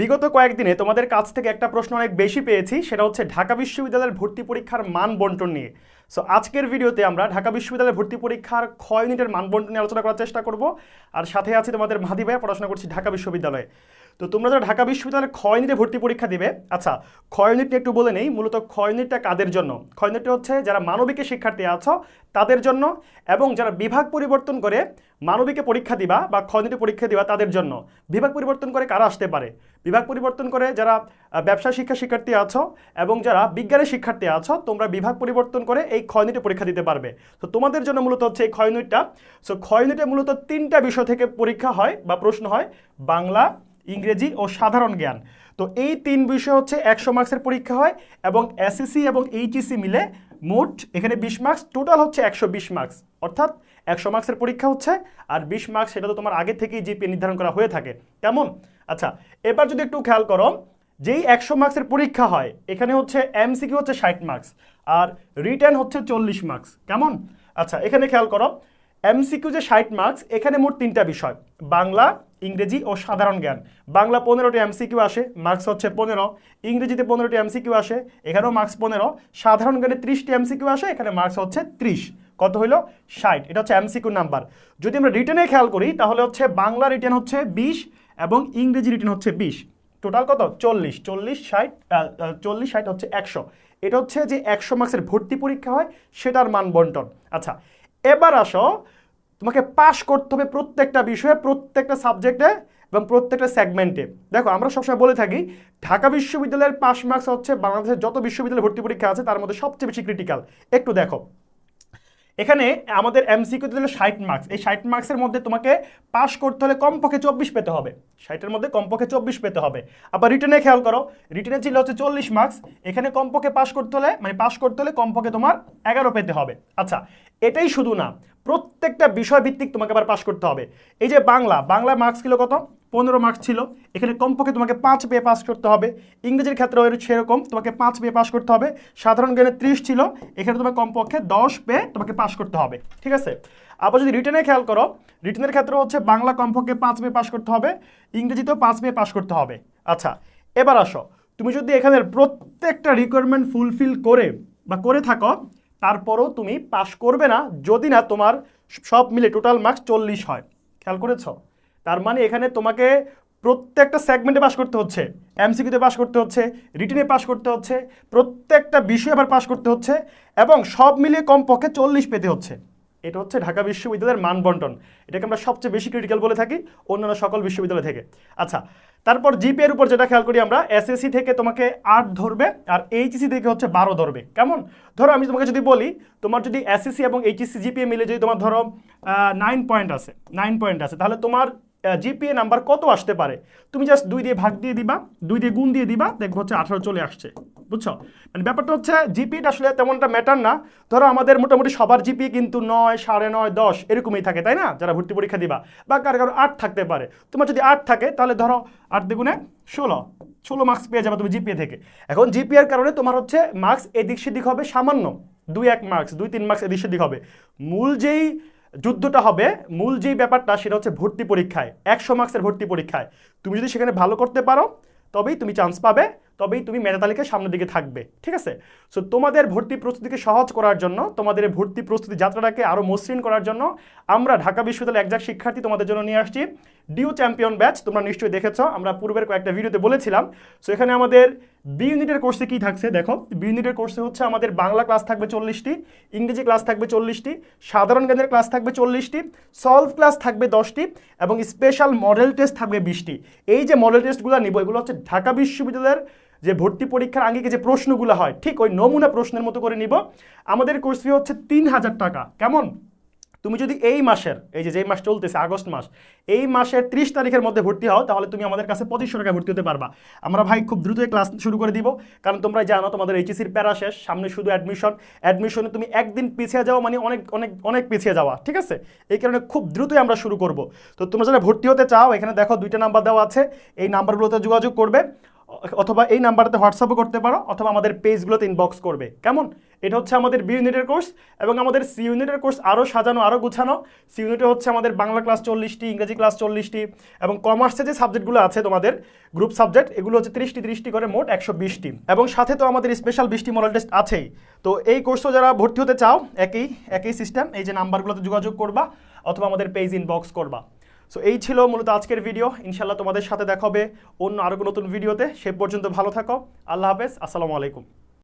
বিগত কয়েকদিনে তোমাদের কাছ থেকে একটা প্রশ্ন অনেক বেশি পেয়েছি, সেটা হচ্ছে ঢাকা বিশ্ববিদ্যালয়ের ভর্তি পরীক্ষার মান বন্টন নিয়ে। সো আজকের ভিডিওতে আমরা ঢাকা বিশ্ববিদ্যালয়ের ভর্তি পরীক্ষার ক্ষয় ইউনিটের মান বন্টন নিয়ে আলোচনা করার চেষ্টা করব, আর সাথে আছে তোমাদের মাহাদি ভাইয়া, পড়াশোনা করছি ঢাকা বিশ্ববিদ্যালয়ে। তো তোমরা যারা ঢাকা বিশ্ববিদ্যালয়ের ক্ষয় ইউনিটে ভর্তি পরীক্ষা দিবে আচ্ছা ক্ষয় ইউনিট একটু বলে নেই, মূলত ক্ষয় ইউনিটটা কাদের জন্য? ক্ষয় ইউনিটটা হচ্ছে যারা মানবিকের শিক্ষার্থী আছো, তাদের জন্য, এবং যারা বিভাগ পরিবর্তন করে মানবিকে পরীক্ষা দিবা বা ক্ষয় ইউনিটে পরীক্ষা দিবা তাদের জন্য। বিভাগ পরিবর্তন করে কারা আসতে পারে? বিভাগ পরিবর্তন করে যারা ব্যবসা শিক্ষা শিক্ষার্থী আছো এবং যারা বিজ্ঞানের শিক্ষার্থী আছো, তোমরা বিভাগ পরিবর্তন করে এই ক্ষয় ইউনিটে পরীক্ষা দিতে পারবে। তো তোমাদের জন্য মূলত হচ্ছে এই ক্ষয় ইউনিটটা সো ক্ষয় মূলত তিনটা বিষয় থেকে পরীক্ষা হয় বা প্রশ্ন হয়, বাংলা, ইংরেজি ও সাধারণ জ্ঞান। তো এই তিন বিষয় হচ্ছে একশো মার্কসের পরীক্ষা হয় এবং এসএসসি এবং এইচএসসি মিলে মোট এখানে বিশ মার্কস, টোটাল হচ্ছে একশো বিশ মার্কস। অর্থাৎ একশো মার্কসের পরীক্ষা হচ্ছে, আর বিশ মার্কস সেটা তো তোমার আগে থেকেই জিপিএ নির্ধারণ করা হয়ে থাকে। কেমন? আচ্ছা এবার যদি একটু খেয়াল করো, যেই একশো মার্কসের পরীক্ষা হয়, এখানে হচ্ছে এমসিকিউ হচ্ছে ষাট মার্কস আর রিটার্ন হচ্ছে চল্লিশ মার্কস কেমন? আচ্ছা এখানে খেয়াল করো এমসিকিউ যে ষাট মার্কস এখানে মোট তিনটা বিষয়, বাংলা, ইংরেজি ও সাধারণ জ্ঞান। বাংলা পনেরোটি এমসিকিউ আসে মার্কস হচ্ছে পনেরো। ইংরেজিতে পনেরোটি এমসিকিউ আসে, এখানেও মার্কস পনেরো। সাধারণ জ্ঞানে ত্রিশটি এমসিকিউ আসে, এখানে মার্কস হচ্ছে ত্রিশ। কত হইল? ষাট। এটা হচ্ছে এমসিকিউ নাম্বার যদি আমরা রিটেনে খেয়াল করি, তাহলে হচ্ছে বাংলা রিটেন হচ্ছে বিশ এবং ইংরেজি রিটেন হচ্ছে বিশ। টোটাল কত? চল্লিশ। চল্লিশ ষাট চল্লিশ ষাট হচ্ছে একশো। এটা হচ্ছে যে একশো মার্কসের ভর্তি পরীক্ষা হয়, সেটার মান বন্টন। আচ্ছা এবার আসো। তোমাকে পাশ করতে হবে প্রত্যেকটা বিষয়ে, প্রত্যেকটা সাবজেক্টে এবং প্রত্যেকটা সেগমেন্টে দেখো, আমরা সবসময় বলে থাকি, ঢাকা বিশ্ববিদ্যালয়ের পাশ মার্কস হচ্ছে বাংলাদেশের যত বিশ্ববিদ্যালয় ভর্তি পরীক্ষা আছে, তার মধ্যে সবচেয়ে বেশি ক্রিটিক্যাল একটু দেখো। এখানে আমাদের এমসিকিউ দিল ষাট মার্কস এই ষাট মার্কসের মধ্যে তোমাকে পাস করতে হলে কমপক্ষে চব্বিশ পেতে হবে। ষাটের মধ্যে কমপক্ষে চব্বিশ পেতে হবে। আবার রিটার্নে খেয়াল করো রিটেনে ছিল হচ্ছে চল্লিশ মার্কস এখানে কমপক্ষে পাস করতে হলে মানে পাস করতে হলে কমপক্ষে তোমার এগারো পেতে হবে। আচ্ছা এটাই শুধু না, প্রত্যেকটা বিষয় ভিত্তিক তোমাকে আবার পাস করতে হবে। এই যে বাংলা বাংলা মার্কস ছিল কত? পনেরো মার্কস ছিল। এখানে কমপক্ষে তোমাকে পাঁচ পেয়ে পাস করতে হবে। ইংরেজির ক্ষেত্রে ওই সেরকম, তোমাকে পাঁচ পেয়ে পাস করতে হবে। সাধারণ জ্ঞানে ত্রিশ ছিল, এখানে তোমাকে কমপক্ষে দশ পেয়ে তোমাকে পাস করতে হবে। ঠিক আছে? আবার যদি রিটেনে খেয়াল করো রিটেনের ক্ষেত্রে হচ্ছে বাংলা কমপক্ষে পাঁচ পেয়ে পাস করতে হবে, ইংরেজিতেও পাঁচ পেয়ে পাস করতে হবে। আচ্ছা এবার আসো। তুমি যদি এখানের প্রত্যেকটা রিকোয়ারমেন্ট ফুলফিল করে বা করে থাকো, তারপরেও তুমি পাস করবে না, যদি না তোমার সব মিলে টোটাল মার্কস চল্লিশ হয়। খেয়াল করেছ? তার মানে এখানে তোমাকে প্রত্যেকটা সেগমেন্টে পাস করতে হচ্ছে। এমসিকিউতে পাস করতে হচ্ছে রিটেনে পাস করতে হচ্ছে, প্রত্যেকটা বিষয়ে আবার পাস করতে হচ্ছে এবং সব মিলিয়ে কমপক্ষে চল্লিশ পেতে হচ্ছে। এটা হচ্ছে ঢাকা বিশ্ববিদ্যালয়ের মান বন্টন এটাকে আমরা সবচেয়ে বেশি ক্রিটিক্যাল বলে থাকি অন্যান্য সকল বিশ্ববিদ্যালয় থেকে। আচ্ছা তারপর জিপি এর উপর যেটা খেয়াল করি আমরা এসএসসি থেকে তোমাকে আট ধরবে আর এইচএসসি থেকে হচ্ছে বারো ধরবে। কেমন? ধরো আমি তোমাকে যদি বলি, তোমার যদি এসএসসি এবং এইচএসসি জিপিএ মিলে যদি তোমার ধরো নাইন পয়েন্ট আছে নাইন পয়েন্ট আছে, তাহলে তোমার জিপিএ নাম্বার কত আসতে পারে? তুমি জাস্ট দুই দিয়ে ভাগ দিয়ে দিবা, দুই দিয়ে গুণ দিয়ে দিবা, দেখব হচ্ছে আঠারো চলে আসছে, বুঝছ? মানে ব্যাপারটা হচ্ছে জিপিএটা আসলে তেমনটা ম্যাটার না। ধরো আমাদের মোটামুটি সবার জিপিএ কিন্তু নয়, সাড়ে নয়, দশ, এরকমই থাকে, তাই না? যারা ভর্তি পরীক্ষা দিবা, বা কারও কারও আট থাকতে পারে। তোমার যদি আট থাকে, তাহলে ধরো আট দ্বিগুণে ষোলো ষোলো মার্কস পেয়ে যাবে তুমি জিপিএ থেকে। এখন জিপিএর কারণে তোমার হচ্ছে মার্কস এদিক সেদিক হবে সামান্য, দুই এক মার্কস দুই তিন মার্কস এদিক সেদিক হবে। মূল যেই যুদ্ধটা হবে, মূল যেই ব্যাপারটা সেটা হচ্ছে ভর্তি পরীক্ষায়, একশো মার্ক্সের ভর্তি পরীক্ষায়। তুমি যদি সেখানে ভালো করতে পারো, তবেই তুমি চান্স পাবে। তবেই তুমি মেধা তালিকার সামনের দিকে থাকবে, ঠিক আছে? সো তোমাদের ভর্তি প্রস্তুতিকে সহজ করার জন্য, তোমাদের ভর্তি প্রস্তুতি যাত্রাটাকে আরও মসৃণ করার জন্য আমরা ঢাকা বিশ্ববিদ্যালয়ের একজাক শিক্ষার্থী তোমাদের জন্য নিয়ে আসছি ডিউ চ্যাম্পিয়ন ব্যাচ তোমরা নিশ্চয়ই দেখেছ, আমরা পূর্বের কয়েকটা ভিডিওতে বলেছিলাম। সো এখানে আমাদের বি ইউনিটের কোর্সে কি থাকছে, দেখো বি ইউনিটের কোর্সে হচ্ছে আমাদের বাংলা ক্লাস থাকবে চল্লিশটি, ইংরেজি ক্লাস থাকবে চল্লিশটি, সাধারণ জ্ঞানের ক্লাস থাকবে চল্লিশটি সলভ ক্লাস থাকবে দশটি, এবং স্পেশাল মডেল টেস্ট থাকবে বিশটি। এই যে মডেল টেস্টগুলো নিব, এগুলো হচ্ছে ঢাকা বিশ্ববিদ্যালয়ের যে ভর্তি পরীক্ষার আঙ্গিকে যে প্রশ্নগুলো হয়, ঠিক ওই নমুনা প্রশ্নের মতো করে নিব। আমাদের কোর্স ফি হচ্ছে তিন হাজার টাকা। কেমন? তুমি যদি এই মাসের, এই যে যেই মাস চলতেছে, আগস্ট মাস, এই মাসের ত্রিশ তারিখের মধ্যে ভর্তি হও, তাহলে তুমি আমাদের কাছে পঁচিশশো টাকা ভর্তি হতে পারবা। আমরা ভাই খুব দ্রুত ক্লাস শুরু করে দিব, কারণ তোমরা জানো, তোমাদের এইচএসির প্যারা শেষ, সামনে শুধু অ্যাডমিশন অ্যাডমিশনে তুমি একদিন পিছিয়ে যাওয়া মানে অনেক অনেক অনেক পিছিয়ে যাওয়া, ঠিক আছে? এই কারণে খুব দ্রুতই আমরা শুরু করব। তো তোমরা যারা ভর্তি হতে চাও, এখানে দেখো দুইটা নাম্বার দেওয়া আছে, এই নাম্বারগুলোতে যোগাযোগ করবে। অথবা এই নাম্বারতে হোয়াটসঅ্যাপও করতে পারো, অথবা আমাদের পেজগুলোতে ইনবক্স করবে। কেমন? এটা হচ্ছে আমাদের বি ইউনিটের কোর্স এবং আমাদের সি ইউনিটের কোর্স আরও সাজানো আরও গুছানো। সি ইউনিটে হচ্ছে আমাদের বাংলা ক্লাস চল্লিশটি, ইংরেজি ক্লাস চল্লিশটি এবং কমার্সে যে সাবজেক্টগুলো আছে তোমাদের গ্রুপ সাবজেক্ট এগুলো হচ্ছে তিরিশটি তিরিশটি করে মোট একশো বিশটি। এবং সাথে তো আমাদের স্পেশাল বিশটি মডেল টেস্ট আছেই। তো এই কোর্সও যারা ভর্তি হতে চাও, একই একই সিস্টেম এই যে নাম্বারগুলোতে যোগাযোগ করবা অথবা আমাদের পেজ ইনবক্স করবা। সো এই ছিল মূলত আজকের ভিডিও ইনশাল্লাহ তোমাদের সাথে দেখাবে অন্য আরও নতুন ভিডিওতে সে পর্যন্ত ভালো থাকো। আল্লাহ হাফেজ। আসসালামু আলাইকুম।